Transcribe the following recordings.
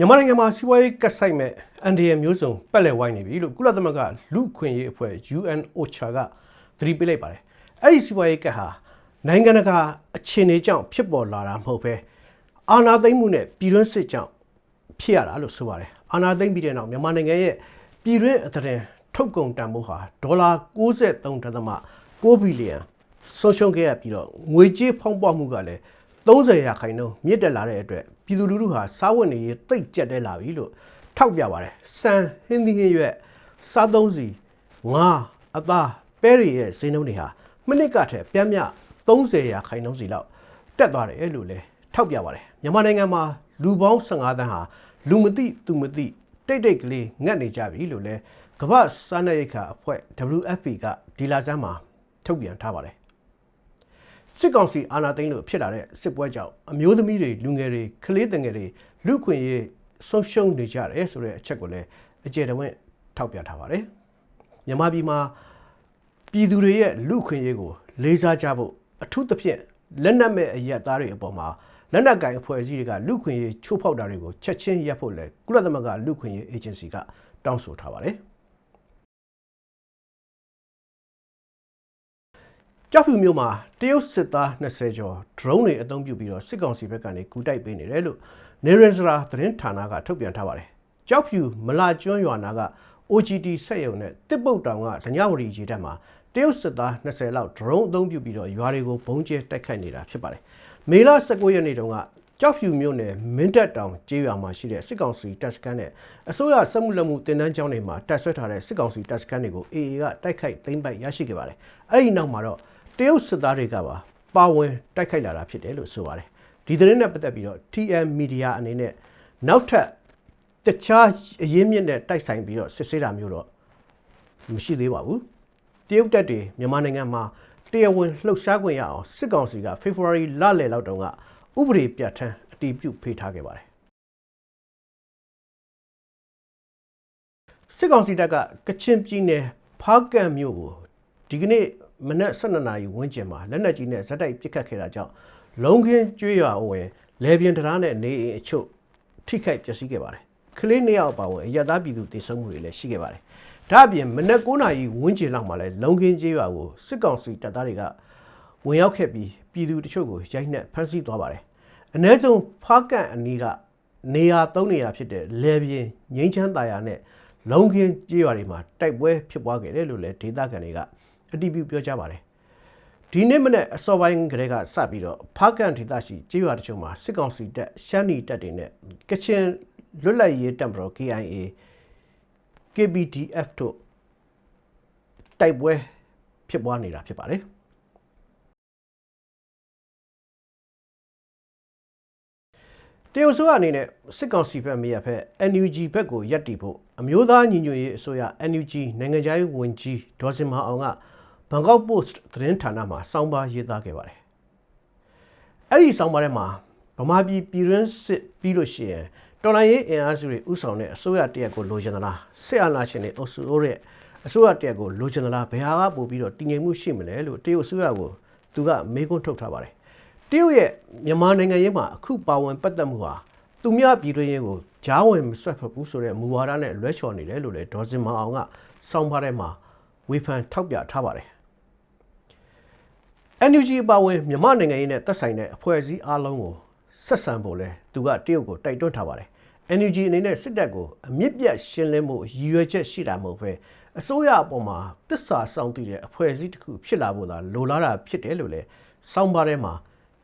မြန်မာနိုင်ငံမှာစီးပွားရေးကတ်ဆိုင်မဲ့အန်ဒီယမျိုးစုံပက်လက်ဝိုင်းနေပြီလို့ကုလသမဂ္ဂလူ့အခွင့်အရေးအဖွဲ့ UN OCHA ကသတိပေးလိုက်ပါတယ်။အဲ့ဒီစီးပွားရေးကတ်ဟာနိုင်ငံတကာအခြေအနေကြောင့်ဖြစ်ပေါ်လာတာမဟုတ်ပဲအာဏာသိမ်းမှုနဲ့ပြည်တွင်းစစ်ကြောင့်ဖြစ်ရတာလို့ဆိုပါတယ်။အာဏာသိမ်းပြီးတဲ့နောက်မြန်မာနိုင်ငံရဲ့ပြည်တွင်းအသတင်းထုတ်ကုန်တန်ဖိုးဟာဒေါ်လာ63.6ဘီလီယံဆုံးရှုံးခဲ့ရပြီးတော့ငွေကြေးဖောင်းပွားမှုကလည်း 30ရာခိုင်နှုန်းမြင့်တက်လာတဲ့အတွက်ပြည်သူလူထုဟာစားဝတ်နေရေးတိတ်ကျက်တဲလာပြီလို့ထောက်ပြပါတယ်။စံဟင်းသီးဟင်းရွက်စားသုံးစီငါးအသားပဲရီရဲ့ဈေးနှုန်းတွေဟာမိနစ်ကထက်ပြမ်းမြ30ရာခိုင်နှုန်းစီလောက်တက်သွားတယ်လို့လည်းထောက်ပြပါတယ်။မြန်မာနိုင်ငံမှာလူပေါင်း15သန်းဟာလူမသိသူမသိတိတ်တိတ်ကလေးငတ်နေကြပြီလို့လည်းကမ္ဘာစားနပ်ရိက္ခာအဖွဲ့ WFP ကဒီလာဆန်းမှာထုတ်ပြန်ထားပါတယ်။ စစ်ကောင်စီအာဏာသိမ်းလို့ဖြစ်လာတဲ့စစ်ပွဲကြောင့်အမျိုးသမီးတွေလူငယ်တွေကလေးငယ်တွေလူခွင့်ရေးဆုံးရှုံးနေကြတယ်ဆိုတဲ့အချက်ကိုလည်းအကျေတဝင့်ထောက်ပြထားပါတယ်။မြန်မာပြည်မှာပြည်သူတွေရဲ့လူခွင့်ရေးကို လေးစားကြဖို့အထူးသဖြင့်လက်နက်မဲ့အရက်သားတွေအပေါ်မှာလက်နက်ကင်အဖွဲ့အစည်းတွေကလူခွင့်ရေးချိုးဖောက်တာတွေကိုချက်ချင်းရပ်ဖို့လဲကုလသမဂ္ဂလူခွင့်ရေးအေဂျင်စီကတောင်းဆိုထားပါတယ်။ ကြောက်ဖြူမျိုးမှာတရုတ်စစ်သား20ကျော် drone တွေအသုံးပြုပြီးတော့စစ်ကောင်စီဘက်ကနေကူတိုက်ပေးနေတယ်လို့နေရင်စရာသတင်းဌာနကထုတ်ပြန်ထားပါတယ်။ကြောက်ဖြူမလာကျွန်းရွာနာက OGT စက်ရုံနဲ့တစ်ပုတ်တောင်ကဒညဝရီရေတပ်မှာတရုတ်စစ်သား20လောက် drone အသုံးပြုပြီးတော့ရွာတွေကိုဘုံကျဲတိုက်ခိုက်နေတာဖြစ်ပါတယ်။မေလ19ရက်နေ့တုန်းကကြောက်ဖြူမြို့နယ်မင်းတပ်တောင်ကျေးရွာမှာရှိတဲ့စစ်ကောင်စီတပ်စခန်းနဲ့အစိုးရစက်မှုလက်မှုတင်နန်းကျောင်းတွေမှာတပ်ဆွဲထားတဲ့စစ်ကောင်စီတပ်စခန်းတွေကို AA ကတိုက်ခိုက်သိမ်းပိုက်ရရှိခဲ့ပါတယ်။အဲဒီနောက်မှာတော့ တရုတ်စစ်သားတွေကပါပါဝင်တိုက်ခိုက်လာတာဖြစ်တယ်လို့ဆိုပါတယ်။ဒီသတင်းနဲ့ပတ်သက်ပြီးတော့ TM Media အနေနဲ့နောက်ထပ်တခြားအရင်းမြစ်နဲ့တိုက်ဆိုင်ပြီးတော့စစ်ဆေးတာမျိုးတော့မရှိသေးပါဘူး။တရုတ်တပ်တွေမြန်မာနိုင်ငံမှာတရားဝင်လှုပ်ရှားခွင့်ရအောင်စစ်ကောင်စီက February လလယ်လောက်တုန်းကဥပဒေပြဋ္ဌာန်းအတည်ပြုဖေးထားခဲ့ပါတယ်စစ်ကောင်စီတပ်ကကချင်ပြည်နယ်ဖားကန့်မြို့ကိုဒီကနေ့ မနက်12နာရီဝန်းကျင်မှာလက်နက်ကြီးနဲ့ဇက်တိုက်ပစ်ခတ်ခဲ့တာကြောင့်လုံခင်းကျွေးရွာဝင်လေပြင်းတရားနဲ့နေအိမ်အချို့ထိခိုက်ပျက်စီးခဲ့ပါတယ်ကလေးနှစ်ယောက်ပါဝင်အရသားပြည်သူတည်ဆုံမှုတွေလည်းရှိခဲ့ပါတယ်ဒါအပြင်မနက်9နာရီဝန်းကျင်လောက်မှာလည်းလုံခင်းကျွေးရွာကိုစစ်ကောင်စီတပ်သားတွေကဝင်ရောက်ခဲ့ပြီးပြည်သူတချို့ကိုရိုက်နှက်ဖမ်းဆီးသွားပါတယ်အ ਨੇ ဆုံးဖားကန့်အနီးကနေရာ၃နေရာဖြစ်တဲ့လေပြင်းငိမ့်ချမ်းတာယာနဲ့လုံခင်းကြေးရွာတွေမှာတိုက်ပွဲဖြစ်ပွားခဲ့တယ်လို့လည်းဒေသခံတွေက အတည်ပြုပြောကြားပါတယ်ဒီနေ့မနေ့အစောပိုင်းကလေးကစပြီးတော့ဖားကန်ဒေသရှိကြေးရွာတချို့မှာစစ်ကောင်စီတပ်ရှမ်းနီတပ်တွေနဲ့ကချင်လွတ်လပ်ရေးတပ်မတော် KIA KBDF တို့တိုက်ပွဲဖြစ်ပွားနေတာဖြစ်ပါတယ်တရုတ်ဆိုအနေနဲ့စစ်ကောင်စီဘက်မရဖက် NUG ဘက်ကိုရပ်တည်ဖို့အမျိုးသားညီညွတ်ရေးအစိုးရ NUG နိုင်ငံခြားရေးဝန်ကြီးဒေါ်စင်မာအောင်က ဘန်ကောက်ပို့စ်သတင်းဌာနမှာစောင်းပါရေးသားခဲ့ပါတယ်။အဲ့ဒီစောင်းပါထဲမှာဗမာပြည်ပြည်တွင်းစစ်ပြီးလို့ရှိရင်တော်လိုင်းရေးအင်အားစုတွေဥဆောင်တဲ့အစိုးရတရက်ကိုလိုချင်သလားစစ်အာဏာရှင်တွေအုပ်စုတဲ့အစိုးရတရက်ကိုလိုချင်သလားဘယ်ဟာကပို့ပြီးတော့တည်ငြိမ်မှုရှိမလဲလို့တရုတ်အစိုးရကိုသူကမေးခွန်းထုတ်ထားပါတယ်တရုတ်ရဲ့မြန်မာနိုင်ငံရေးမှာအခုပါဝင်ပတ်သက်မှုဟာသူများပြည်တွင်းရေးကိုဂျားဝင်မဆွတ်ဖက်ဘူးဆိုတဲ့မူဝါဒနဲ့လွဲချော်နေတယ်လို့လည်းဒေါ်စင်မအောင်ကစောင်းပါထဲမှာဝေဖန်ထောက်ပြထားပါတယ်။ NUG ပါဝင်မြန်မာနိုင်ငံရေးနဲ့သက်ဆိုင်တဲ့အဖွဲ့အစည်းအလုံးကိုဆက်ဆံဖို့လဲသူကတရုတ်ကိုတိုက်တွန်းထားပါတယ်။ NUG အနေနဲ့စစ်တပ်ကိုအမြင့်ပြတ်ရှင်းလင်းမှုရည်ရွယ်ချက်ရှိတာမဟုတ်ပဲအစိုးရအပေါ်မှာတစ္ဆာစောင့်တည်တဲ့အဖွဲ့အစည်းတစ်ခုဖြစ်လာဖို့သာလိုလားတာဖြစ်တယ်လို့လဲစောင်းပါထဲမှာ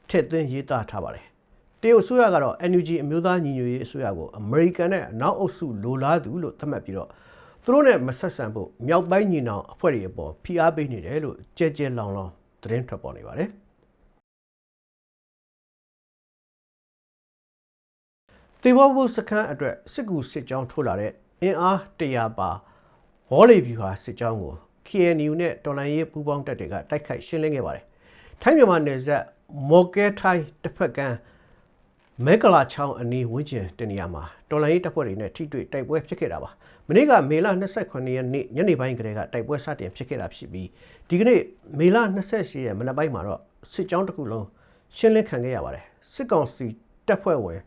ထည့်သွင်းရေးသားထားပါတယ်။တရုတ်အစိုးရကတော့ NUG အမျိုးသားညီညွတ်ရေးအစိုးရကိုအမေရိကန်နဲ့အနောက်အုပ်စုလိုလားသူလို့သတ်မှတ်ပြီးတော့သူတို့နဲ့မဆက်ဆံဖို့မြောက်ပိုင်းညီနောင်အဖွဲ့တွေအပေါ်ဖိအားပေးနေတယ်လို့ကြဲကြဲလောင်လောင် သတင်းထွက်ပေါ်နေပါတယ်။တေဘောဘုစခန်းအတွက်စစ်ကူစစ်ကြောင်းထိုးလာတဲ့အင်အား100ပါဝေါ်လီဗျူဟာစစ်ကြောင်းကို KNU နဲ့တော်လန်ရေးပူးပေါင်းတပ်တွေကတိုက်ခိုက်ရှင်းလင်းခဲ့ပါတယ်။ထိုင်းမြန်မာနယ်စပ်မော်ကဲထိုင်းတစ်ဖက်ကမ်း မဲကလာချောင်းအနီးဝန်းကျင်တနေရာမှာတော်လိုင်းရေးတပ်ဖွဲ့တွေနဲ့ထိတွေ့တိုက်ပွဲဖြစ်ခဲ့တာပါမနေ့ကမေလ28ရက်နေ့ညနေပိုင်းကလေးကတိုက်ပွဲစတင်ဖြစ်ခဲ့တာဖြစ်ပြီးဒီကနေ့မေလ28ရက်မနက်ပိုင်းမှာတော့စစ်ကြောင်းတစ်ခုလုံးရှင်းလင်းခံခဲ့ရပါတယ်စစ်ကောင်စီတပ်ဖွဲ့ဝင်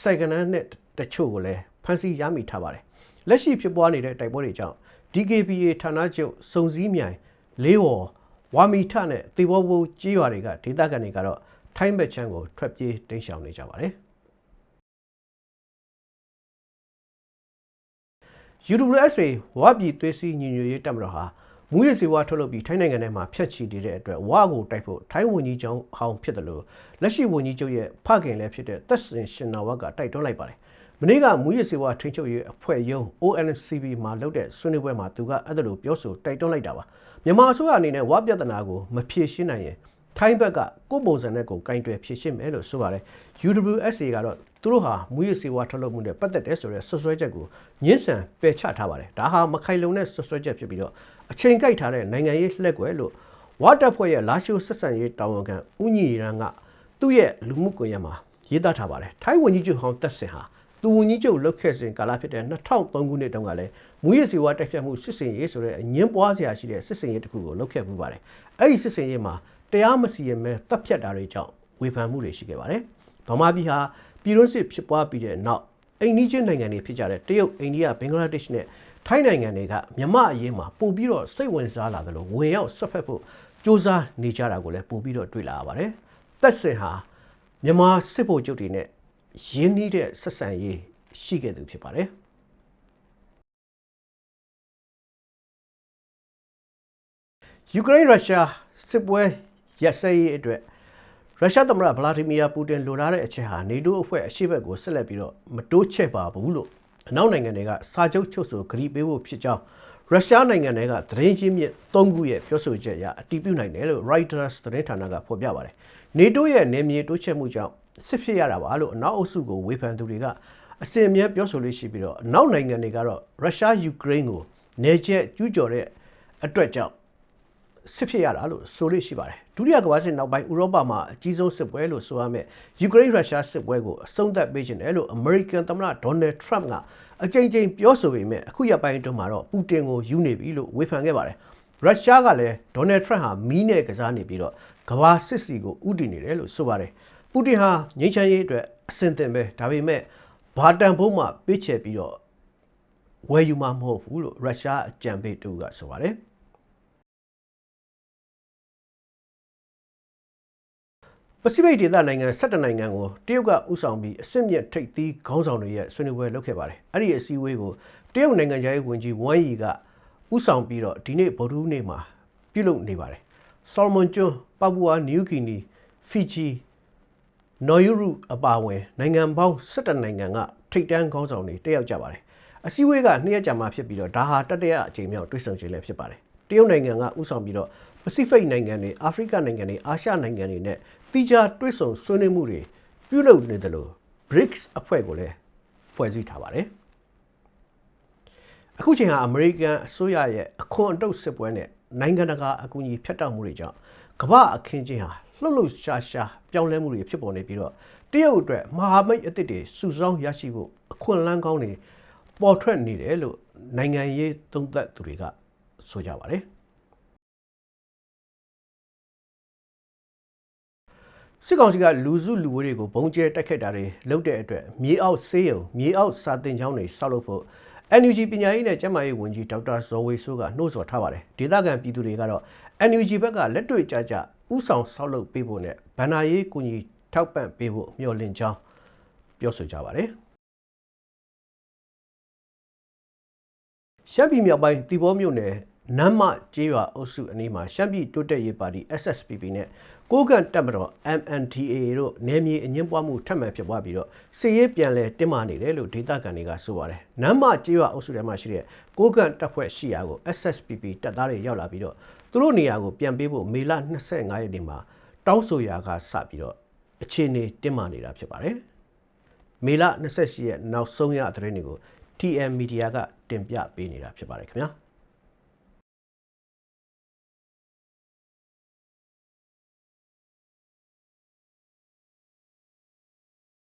စိုက်ကနန်းနဲ့တတချို့ကိုလည်းဖမ်းဆီးရမိထားပါတယ်လက်ရှိဖြစ်ပွားနေတဲ့တိုက်ပွဲတွေကြောင့် DKBA ဌာနချုပ်စုံစည်းမြိုင်လေးဝေါ်ဝါမီထနဲ့တေဘောဘူကြေးရွာတွေကဒေသခံတွေကတော့ ထိုင်းဘက်ချမ်းကိုထွက်ပြေးတိမ်းရှောင်နေကြပါတယ် UWSA ဝါပြည်သွေးစည်းညီညွတ်ရေးတပ်မတော်ဟာမူရစီဝါထုတ်လုပ်ပြီးထိုင်းနိုင်ငံထဲမှာဖျက်ချီနေတဲ့အတွက်ဝါကိုတိုက်ဖို့ထိုင်းဝန်ကြီးချုပ်ဟောင်းဖြစ်တယ်လို့လက်ရှိဝန်ကြီးချုပ်ရဲ့ဖခင်လည်းဖြစ်တဲ့သက်စင်ရှင်နာဝတ်ကတိုက်တွန်းလိုက်ပါတယ်။မနေ့ကမူရစီဝါထိန်းချုပ်ရေးအဖွဲ့ယုံ ONCB မှာလုပ်တဲ့ဆွေးနွေးပွဲမှာသူကအဲ့ဒါလိုပြောဆိုတိုက်တွန်းလိုက်တာပါ။မြန်မာအစိုးရအနေနဲ့ဝါပြဿနာကိုမဖြေရှင်းနိုင်ရင် ထိုင်းဘက်ကကိုယ်ပုံစံနဲ့ကိုကင်တွယ်ဖြေရှင်းမယ်လို့ဆိုပါတယ်။ UWSA ကတော့သူတို့ဟာမူရစီဝါထုတ်လုပ်မှုနဲ့ပတ်သက်တဲ့ဆိုတဲ့ဆွဆွဲချက်ကိုညှင်းဆန်ပယ်ချထားပါတယ်။ဒါဟာမခိုင်လုံတဲ့ဆွဆွဲချက်ဖြစ်ပြီးတော့အချိန်ကိုက်ထားတဲ့နိုင်ငံရေးလှက်ွယ်လို့ဝါတပ်ဖွဲ့ရဲ့လာရှိုးဆက်ဆံရေးတာဝန်ခံဦးညီရန်ကသူ့ရဲ့လူမှုကွန်ရက်မှာရေးသားထားပါတယ်။ထိုင်းဝန်ကြီးချုပ်ဟောင်းတက်စင်ဟာသူဝန်ကြီးချုပ်လုပ်ခဲ့စဉ်ကာလဖြစ်တဲ့2003ခုနှစ်တုန်းကလည်းမူရစီဝါတိုက်ဖြတ်မှုစစ်စင်ရေးဆိုတဲ့အငင်းပွားစရာရှိတဲ့စစ်စင်ရေးတစ်ခုကိုလုပ်ခဲ့မှုပါတယ်။အဲ့ဒီစစ်စင်ရေးမှာ တရားမစီရင်မဲတပ်ဖြတ်တာတွေကြောင့်ဝေဖန်မှုတွေရှိခဲ့ပါတယ်။ဗမာပြည်ဟာပြည်တွင်းစစ်ဖြစ်ပွားပြီးတဲ့နောက်အိန္ဒိချင်းနိုင်ငံတွေဖြစ်ကြတဲ့တရုတ်အိန္ဒိယဘင်္ဂလားဒေ့ရှ်နဲ့ထိုင်းနိုင်ငံတွေကမြမအရေးမှာပို့ပြီးတော့စိတ်ဝင်စားလာတယ်လို့ဝင်ရောက်ဆွတ်ဖက်ဖို့စ조사နေကြတာကိုလည်းပို့ပြီးတော့တွေ့လာရပါတယ်။သက်စင်ဟာမြန်မာစစ်ဗိုလ်ချုပ်တွေနဲ့ရင်းနှီးတဲ့ဆက်ဆံရေးရှိခဲ့သူဖြစ်ပါတယ်။ယူကရိန်းရုရှားစစ်ပွဲ ရက်စဲရေးအတွက်ရုရှားသမ္မတဗလာဒီမီယာပူတင်လိုလားတဲ့အချက်ဟာနေတိုးအဖွဲ့အရှိတ်ကိုဆက်လက်ပြီးတော့မတိုးချဲ့ပါဘူးလို့အနောက်နိုင်ငံတွေကစာချုပ်ချုပ်ဆိုဂရီပေးဖို့ဖြစ်ကြောင်းရုရှားနိုင်ငံတွေကသတင်းချင်းမြစ်၃ခုရဲ့ပြောဆိုချက်အရအတည်ပြုနိုင်တယ်လို့ Reuters သတင်းဌာနကဖော်ပြပါတယ်။နေတိုးရဲ့နေမြေတိုးချဲ့မှုကြောင့်စစ်ဖြစ်ရတာပါလို့အနောက်အုပ်စုကိုဝေဖန်သူတွေကအစဉ်အမြဲပြောဆိုလို့ရှိပြီးတော့အနောက်နိုင်ငံတွေကတော့ရုရှားယူကရိန်းကိုနေကျက်ကျူးကျော်တဲ့အတွက်ကြောင့်စစ်ဖြစ်ရတာလို့ဆိုလို့ရှိပါတယ် ဒုတိယကမ္ဘာစစ်နောက်ပိုင်းဥရောပမှာအကြီးဆုံးစစ်ပွဲလို့ဆိုရမယ်ယူကရိန်းရုရှားစစ်ပွဲကိုအဆုံးသတ်ပေးခြင်းတယ်လို့အမေရိကန်သမ္မတဒေါ်နယ်ထရမ့်ကအကြိမ်ကြိမ်ပြောဆိုပေမဲ့အခုရပိုင်းအတွင်းမှာတော့ပူတင်ကိုယူနေပြီလို့ဝေဖန်ခဲ့ပါတယ်ရုရှားကလည်းဒေါ်နယ်ထရမ့်ဟာမီးနဲ့ကစားနေပြီးတော့ကမ္ဘာစစ်စီကိုဥတည်နေတယ်လို့ဆိုပါတယ်ပူတင်ဟာငြိမ်းချမ်းရေးအတွက်အဆင်သင့်ပဲဒါပေမဲ့ဘာတန်ဘုံမှာပေးချယ်ပြီးတော့ဝယ်ယူမှာမဟုတ်ဘူးလို့ရုရှားအကြံပေးတူကဆိုပါတယ် ပစိဖိတ်ဒေသနိုင်ငံ17နိုင်ငံကိုတရုတ်ကဥဆောင်ပြီးအစစ်မြစ်ထိပ်သီးခေါင်းဆောင်တွေရဲ့ဆွေးနွေးပွဲလုပ်ခဲ့ပါတယ်။အဲ့ဒီအစည်းအဝေးကိုတရုတ်နိုင်ငံခြားရေးဝန်ကြီးဝမ်ယီကဥဆောင်ပြီးတော့ဒီနေ့ဗုဒ္ဓဟူးနေ့မှာပြုလုပ်နေပါတယ်။ဆော်လမွန်ကျွန်း၊ပပူအာနယူးဂီနီ၊ဖီဂျီ၊နော်ယူရုအပါအဝင်နိုင်ငံပေါင်း17နိုင်ငံကထိပ်တန်းခေါင်းဆောင်တွေတက်ရောက်ကြပါတယ်။အစည်းအဝေးကနှစ်ရက်ကြာမှဖြစ်ပြီးတော့ဒါဟာတတိယအကြိမ်မြောက်တွေ့ဆုံခြင်းလည်းဖြစ်ပါတယ်။တရုတ်နိုင်ငံကဥဆောင်ပြီးတော့ပစိဖိတ်နိုင်ငံတွေအာဖရိကနိုင်ငံတွေအာရှနိုင်ငံတွေနဲ့ တိကျတွဲဆုံဆွေးနွေးမှုတွေပြုလုပ်နေတယ်လို့ BRICS အဖွဲ့ကိုလည်းဖွဲ့စည်းထားပါတယ်အခုချိန်ဟာအမေရိကန်အစိုးရရဲ့အခွန်အတုပ်စစ်ပွဲနဲ့နိုင်ငံတကာအကူအညီဖြတ်တောက်မှုတွေကြောင့်ကမ္ဘာအခင်းချင်းဟာလှုပ်လှုပ်ရှားရှားပြောင်းလဲမှုတွေဖြစ်ပေါ်နေပြီးတော့တရုတ်အတွက်မဟာမိတ်အသစ်တွေစုဆောင်းရရှိဖို့အခွင့်အလမ်းကောင်းတွေပေါ်ထွက်နေတယ်လို့နိုင်ငံရေးသုံးသပ်သူတွေကဆိုကြပါတယ် စစ်ကောင်စီကလူစုလူဝေးတွေကိုဘုံကျဲတက်ခတ်တာတွေလုပ်တဲ့အတွက်မြေအောက်ဆေးရုံမြေအောက်စာတင်ကျောင်းတွေဆောက်လုပ်ဖို့ NUG ပညာရေးနဲ့ကျန်းမာရေးဝန်ကြီးဒေါက်တာဇော်ဝေဆိုးကနှိုးဆော်ထားပါတယ်ဒေသခံပြည်သူတွေကတော့ NUG ဘက်ကလက်တွေ့ကြကြဥဆောင်ဆောက်လုပ်ပေးဖို့နဲ့ဗန္နာရေးကူညီထောက်ပံ့ပေးဖို့မျှော်လင့်ကြောင်းပြောဆိုကြပါတယ်ရှမ်းပြည်မြောက်ပိုင်းတီဘောမြို့နယ် နမ်းမကျေးရွာအုပ်စုအနီးမှာရှမ်းပြည်တိုးတက်ရေးပါတီ SSPP နဲ့ကိုကန့်တပ်မတော် MNDAA တို့နယ်မြေအငင်းပွားမှုထပ်မံဖြစ်ပွားပြီးတော့စစ်ရေးပြန်လည်တင်းမာနေတယ်လို့ဒေသခံတွေကဆိုပါတယ်။နမ်းမကျေးရွာအုပ်စုထဲမှာရှိတဲ့ကိုကန့်တပ်ဖွဲ့ရှိရာကို SSPP တပ်သားတွေရောက်လာပြီးတော့သူတို့နေရာကိုပြန်ပေးဖို့မေလ25ရက်နေ့မှာတောင်းဆိုရာကစပြီးတော့အခြေအနေတင်းမာနေတာဖြစ်ပါတယ်။မေလ28ရက်နောက်ဆုံးရသတင်းတွေကို TM Media ကတင်ပြပေးနေတာဖြစ်ပါတယ်ခင်ဗျာ။